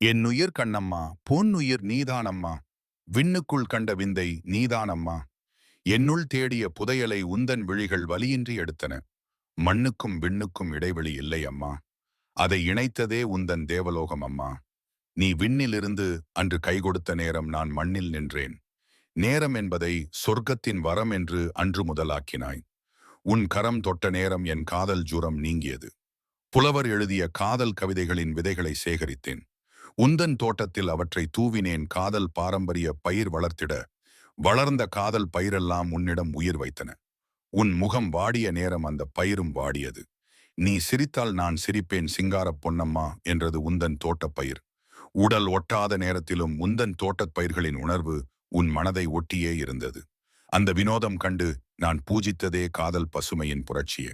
என் உயிர் கண்ணம்மா பொன்னுயிர் நீதானம்மா. விண்ணுக்குள் கண்ட விந்தை நீதானம்மா. என்னுள் தேடிய புதையலை உந்தன் விழிகள் வலியின்றி எடுத்தன. மண்ணுக்கும் விண்ணுக்கும் இடைவெளி இல்லை அம்மா அதை இணைத்ததே உந்தன் தேவலோகம் அம்மா நீ விண்ணிலிருந்து அன்று கை கொடுத்த நேரம் நான் மண்ணில் நின்றேன். நேரம் என்பதை சொர்க்கத்தின் வரம் என்று அன்று முதலாக்கினாய். உன் கரம் தொட்ட நேரம் என் காதல் ஜுரம் நீங்கியது. புலவர் எழுதிய காதல் கவிதைகளின் விதைகளை சேகரித்தேன். உந்தன் தோட்டத்தில் அவற்றை தூவினேன் காதல் பாரம்பரிய பயிர் வளர்த்திட வளர்ந்த காதல் பயிரெல்லாம் உன்னிடம் உயிர் வைத்தன. உன் முகம் வாடிய நேரம் அந்த பயிரும் வாடியது. நீ சிரித்தால் நான் சிரிப்பேன் சிங்காரப் பொன்னம்மா என்றது உந்தன் தோட்டப்பயிர் உடல் ஒட்டாத நேரத்திலும் உந்தன் தோட்டப் பயிர்களின் உணர்வு உன் மனதை ஒட்டியே இருந்தது. அந்த வினோதம் கண்டு நான் பூஜித்ததே காதல் பசுமையின் புரட்சியே.